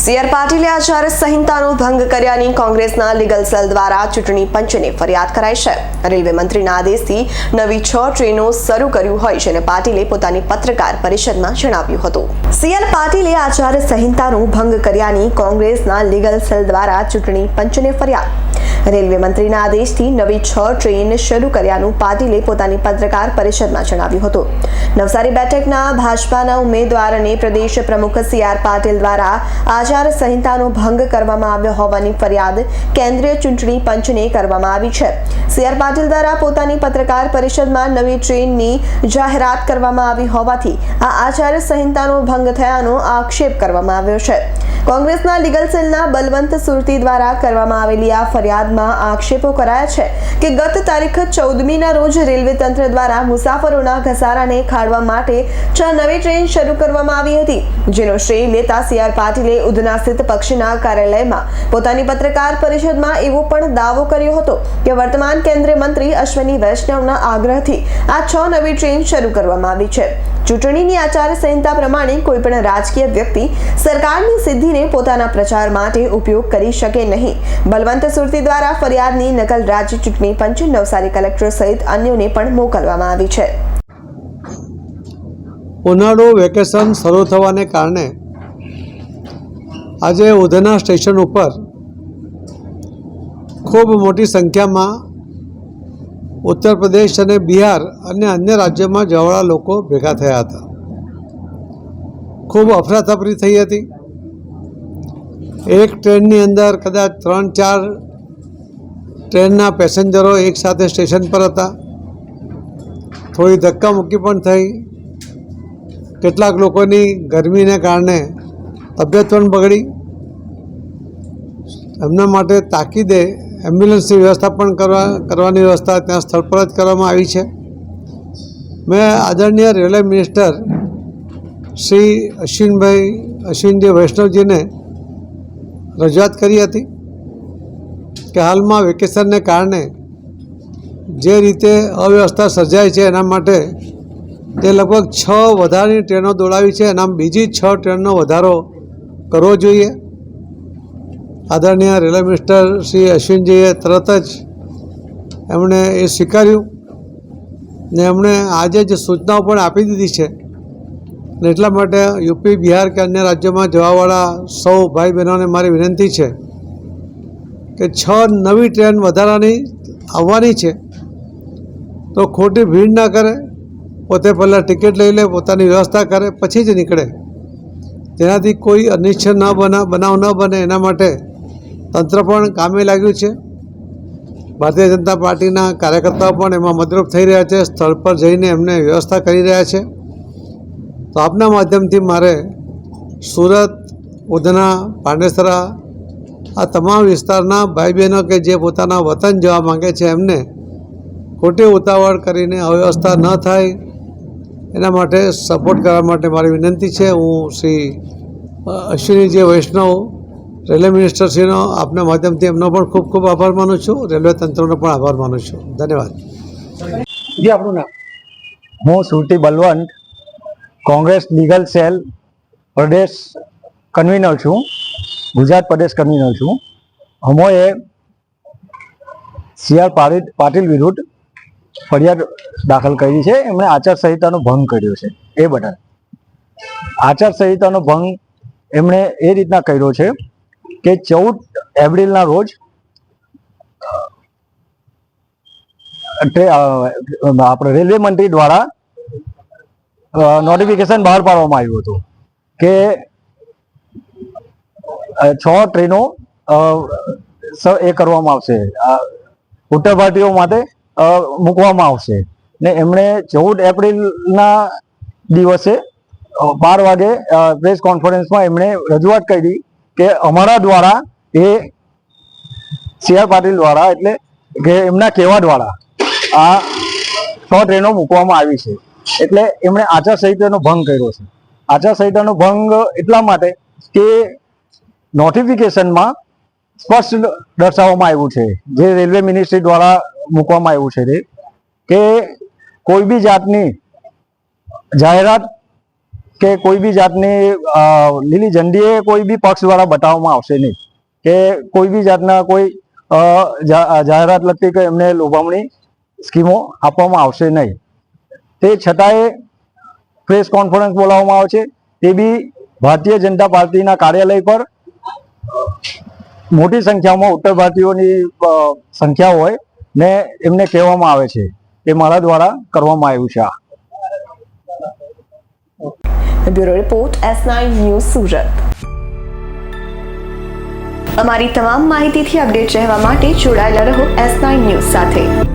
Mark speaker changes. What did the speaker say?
Speaker 1: CR પાટીલે આચાર સંહિતાનો ભંગ કર્યાની કોંગ્રેસના લીગલ સેલ દ્વારા ચૂંટણી પંચને ફરિયાદ કરાઈ છે. રેલવે મંત્રીના આદેશથી નવી છ ટ્રેનો શરૂ કર્યું હોય છે અને પાટીલે પોતાની પત્રકાર પરિષદમાં જણાવ્યું હતું. સીઆર પાટીલે આચાર સંહિતાનો ભંગ કર્યાની કોંગ્રેસના લીગલ સેલ દ્વારા ચૂંટણી પંચને ફરિયાદ. રેલવે મંત્રીના આદેશથી નવી છ ટ્રેન શરૂ કર્યાનું પાટીલે પોતાની પત્રકાર પરિષદમાં જણાવ્યું હતું. નવસારી બેઠકના ભાજપાના ઉમેદવાર અને પ્રદેશ પ્રમુખ સી આર પાટીલ દ્વારા આચાર સંહિતાનો ભંગ કરવામાં આવ્યો હોવાની ફરિયાદ કેન્દ્રીય ચૂંટણી પંચને કરવામાં આવી છે. સી પાટીલ દ્વારા પોતાની પત્રકાર પરિષદમાં નવી ટ્રેનની જાહેરાત કરવામાં આવી હોવાથી આ આચાર સંહિતાનો ભંગ થયાનો આક્ષેપ કરવામાં આવ્યો છે. કોંગ્રેસના લીગલ સેલના બલવંત સુરતી દ્વારા કરવામાં આવેલી આ ફરિયાદમાં આક્ષેપો કરાયા છે કે ગત તારીખ ચૌદમીના રોજ રેલવે તંત્ર દ્વારા મુસાફરોના ઘસારાને ખાળવા માટે છ નવી ટ્રેન શરૂ કરવામાં આવી હતી, જેનો શ્રેય લેતા સી આર પાટીલે ઉધના સ્થિત પક્ષના કાર્યાલયમાં પોતાની પત્રકાર પરિષદમાં એવો પણ દાવો કર્યો હતો કે વર્તમાન કેન્દ્રીય મંત્રી અશ્વની વૈષ્ણવના આગ્રહથી આ છ નવી ટ્રેન શરૂ કરવામાં આવી છે. ચૂંટણીની આચાર સંહિતા પ્રમાણે કોઈપણ રાજકીય વ્યક્તિ સરકારની સિદ્ધિને પોતાના પ્રચાર માટે ઉપયોગ કરી શકે નહીં. બલવંત સુરતી દ્વારા ફરિયાદની નકલ રાજ્ય ચૂંટણી પંચ નવસારી કલેક્ટર સહિત અન્યોને પણ મોકલવામાં આવી છે.
Speaker 2: ઉનાળુ વેકેશન શરૂ થવાને કારણે આજે ઉધના સ્ટેશન ઉપર ખૂબ મોટી સંખ્યામાં ઉત્તર પ્રદેશ અને બિહાર અને અન્ય રાજ્યોમાં જવાળા લોકો ભેગા થયા હતા. ખૂબ અફરાતફરી થઈ હતી. એક ટ્રેનની અંદર કદાચ ત્રણ, ચાર ટ્રેનના પેસેન્જરો એકસાથે સ્ટેશન પર હતા. થોડી ધક્કામુક્કી પણ થઈ. કેટલાક લોકોની ગરમીને કારણે તબિયત પણ બગડી. એમના માટે તાકીદે એમ્બ્યુલન્સની વ્યવસ્થા પણ કરવા, કરવાની વ્યવસ્થા ત્યાં સ્થળ પર જ કરવામાં આવી છે. મેં આદરણીય રેલવે મિનિસ્ટર શ્રી અશ્વિનભાઈ, અશ્વિનજી વૈષ્ણવજીને રજૂઆત કરી હતી કે હાલમાં વેકેશનને કારણે જે રીતે અવ્યવસ્થા સર્જાય છે એના માટે તે લગભગ છ વધારાની ટ્રેનો દોડાવી છે. એના બીજી છ ટ્રેનનો વધારો કરવો જોઈએ. આદરણીય રેલવે મિનિસ્ટર શ્રી અશ્વિનજીએ તરત જ એમણે એ સ્વીકાર્યું ને એમણે આજે જ સૂચનાઓ પણ આપી દીધી છે ને એટલા માટે યુપી, બિહાર કે અન્ય રાજ્યોમાં જવાવાળા સૌ ભાઈ બહેનોને મારી વિનંતી છે કે છ નવી ટ્રેન વધારાની આવવાની છે તો ખોટી ભીડ ના કરે, પોતે પહેલાં ટિકિટ લઈ લે, પોતાની વ્યવસ્થા કરે, પછી જ નીકળે. તેનાથી કોઈ અનિચ્છ ન બના, બનાવ ન બને એના માટે તંત્ર પણ કામે લાગ્યું છે. ભારતીય જનતા પાર્ટીના કાર્યકર્તાઓ પણ એમાં મદરૂપ થઈ રહ્યા છે, સ્થળ પર જઈને એમને વ્યવસ્થા કરી રહ્યા છે. તો આપના માધ્યમથી મારે સુરત, ઉધના, પાંડેસરા, આ તમામ વિસ્તારના ભાઈ બહેનો કે જે પોતાના વતન જવા માંગે છે એમને ખોટી ઉતાવળ કરીને અવ્યવસ્થા ન થાય, એના માટે સપોર્ટ કરવા માટે મારી વિનંતી છે. હું શ્રી અશ્વિનીજી વૈષ્ણવ રેલવે મિનિસ્ટરશ્રીનો આપના માધ્યમથી એમનો પણ ખૂબ ખૂબ આભાર માનું છું. રેલવે તંત્રનો પણ આભાર માનું છું. ધન્યવાદ.
Speaker 3: જી આપણું નામ? હું Surti Balwant Congress legal cell પ્રદેશ કન્વીનર છું. ગુજરાત પ્રદેશ કન્વીનર છું. અમોએ સી આર પાટીલ પાટીલ વિરુદ્ધ ફરિયાદ દાખલ કરી છે. એમણે આચારસંહિતાનો ભંગ કર્યો છે. એ બદલ આચારસંહિતાનો ભંગ એમણે એ રીતના કર્યો છે કે ચૌદ એપ્રિલના રોજ આપણે રેલવે મંત્રી દ્વારા નોટિફિકેશન બહાર પાડવામાં આવ્યું હતું કે છ ટ્રેનો એ કરવામાં આવશે. ઉત્તર ભારતીયો માટે મૂકવામાં આવશે. ને એમણે ચૌદ એપ્રિલના દિવસે બાર વાગે પ્રેસ કોન્ફરન્સમાં એમણે રજૂઆત કરી કે અમારા દ્વારા એ સી આર પાટીલ દ્વારા એટલે કે એમના કહેવા દ્વારા આ છ ટ્રેનો મૂકવામાં આવી છે. એટલે એમણે આચારસંહિતાનો ભંગ કર્યો છે. આચારસંહિતાનો ભંગ એટલા માટે કે નોટિફિકેશનમાં સ્પષ્ટ દર્શાવવામાં આવ્યું છે. જે રેલવે મિનિસ્ટ્રી દ્વારા મૂકવામાં આવ્યું છે કે કોઈ બી જાતની જાહેરાત કે કોઈ બી જાતની લીલી ઝંડી એ કોઈ બી પક્ષ દ્વારા બતાવવામાં આવશે નહીં. કે કોઈ બી જાતના કોઈ જાહેરાત લગતી કે એમને લોભામણી સ્કીમો આપવામાં આવશે નહીં. તે છતાંય પ્રેસ કોન્ફરન્સ બોલાવવામાં આવે છે. તે બી ભારતીય જનતા પાર્ટીના કાર્યાલય પર મોટી સંખ્યામાં ઉત્તર ભારતીયોની સંખ્યા હોય ને એમને કહેવામાં આવે છે. એ મારા દ્વારા કરવામાં આવ્યું છે આ.
Speaker 1: Bureau report S nine news Surat. અમારી તમામ માહિતીથી અપડેટ રહેવા માટે જોડાયેલા રહો એસ ન્યૂઝ સાથે.